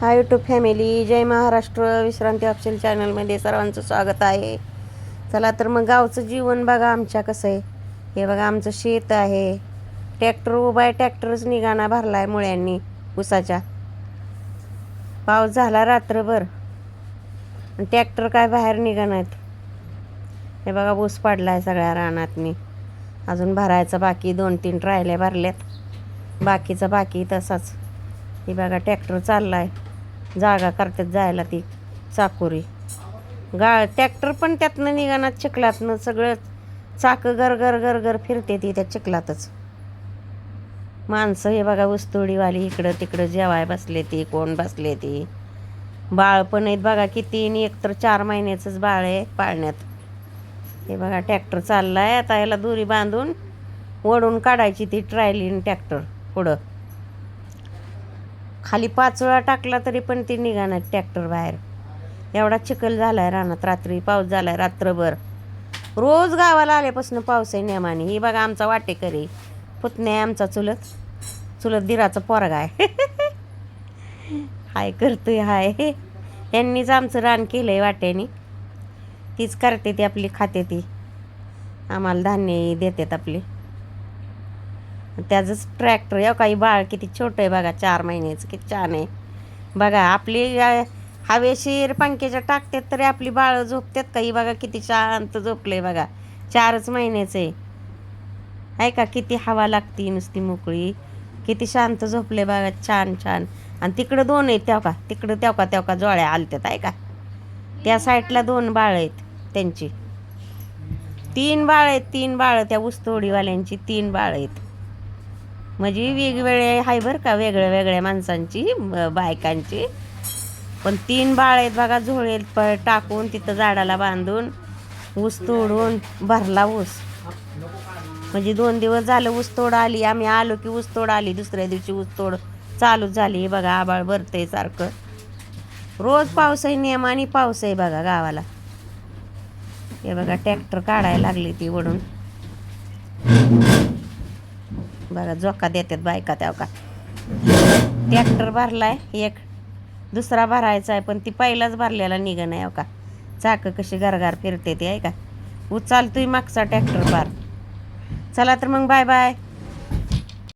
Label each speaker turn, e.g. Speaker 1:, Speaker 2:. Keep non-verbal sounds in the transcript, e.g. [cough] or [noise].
Speaker 1: हा YouTube family जय महाराष्ट्र विश्रांती option चॅनलमध्ये सर्वांचं स्वागत आहे. चला तर मग गावचं जीवन बघा आमच्या कसं आहे. हे बघा आमचं शेत आहे. ट्रॅक्टर उभा आहे ट्रॅक्टरच निघाणा भरला आहे मुळ्यांनी ऊसाच्या. पाऊस झाला रात्रभर. आणि ट्रॅक्टर काय बाहेर निघाणात हे बघा ऊस पडला आहे सगळ्या रानातनी. अजून भरायचं बाकी दोन तीन ट्रायल्या भरल्यात. बाकीचं बाकी तसाच. हे बघा ट्रॅक्टर चालला आहे जागा करतात जायला ती चाकोरी. गा ट्रॅक्टर पण त्यातनं निघाणार चिखलातनं सगळं चाकं गरगर गरगर फिरते ती त्या चिखलातच. माणसं हे बघा उस्तोडीवाली इकडं तिकडं जेवाय बसले ती कोण बसले ती. बाळ पण आहेत बघा किती आणि एक तर चार महिन्याचंच बाळ आहे पाळण्यात. हे बघा ट्रॅक्टर चाललाय आता याला दोरी बांधून ओढून काढायची ती ट्रायलीन ट्रॅक्टर पुढं. खाली पाच वेळा टाकला तरी पण ती निघाणार ट्रॅक्टर बाहेर. एवढा चिखल झाला आहे रानात. रात्री पाऊस झाला आहे रात्रभर. रोज गावाला आल्यापासून पाऊस आहे नेमाने. ही बघा आमचा वाटेकरी. पुतण्या आहे आमचा चुलत. चुलत दिराचा पोरगा आहे. [laughs] हाय करतोय हाय. यांनीच आमचं रान केलं आहे वाट्याने. तीच करते ती आपली खाते ती. आम्हाला धान्य देतात आपली. त्याचंच ट्रॅक्टर या काही बाळ किती छोटं आहे बघा. चार महिन्याचं किती छान आहे. बघा आपली हवेशीर पंख्याच्या टाकतात तरी आपली बाळं झोपतात काही. बघा किती शांत झोपले बघा. चारच महिन्याचं आहे. आहे का? किती हवा लागती नुसती मोकळी. किती शांत झोपले बघा. छान छान. आणि तिकडं दोन आहेत तेव्हा का? तिकडं तेव्हा का? तेव्हा का? जोळ्या आलत्यात आहे का? त्या साईडला दोन बाळ आहेत त्यांची. तीन बाळ आहेत तीन बाळ. त्या ऊसतोडीवाल्यांची तीन बाळ आहेत. म्हणजे वेगवेगळे आहे बरं का वेगळ्या वेगळ्या माणसांची बायकांची. पण तीन बाळ आहेत बघा झोळेत प टाकून तिथं झाडाला बांधून ऊस तोडून भरला ऊस. म्हणजे दोन दिवस झालं ऊस तोड आली आम्ही आलो की ऊस तोड आली दुसऱ्या दिवशी ऊस तोड चालू झाली. हे बघा आबाळ भरतंय सारखं. रोज पाऊस आहे नियमाने पाऊस आहे बघा गावाला. हे बघा ट्रॅक्टर काढायला लागली ती वडून. बघा जोका देतात बायका त्या का ट्रॅक्टर भरलाय एक. दुसरा भरायचा आहे पण ती पहिलाच भरलेला निघ नाही हो का? चाकं कशी गरगार फिरते ती आहे का? उचालतोय मागचा ट्रॅक्टर पार. चला तर मग बाय बाय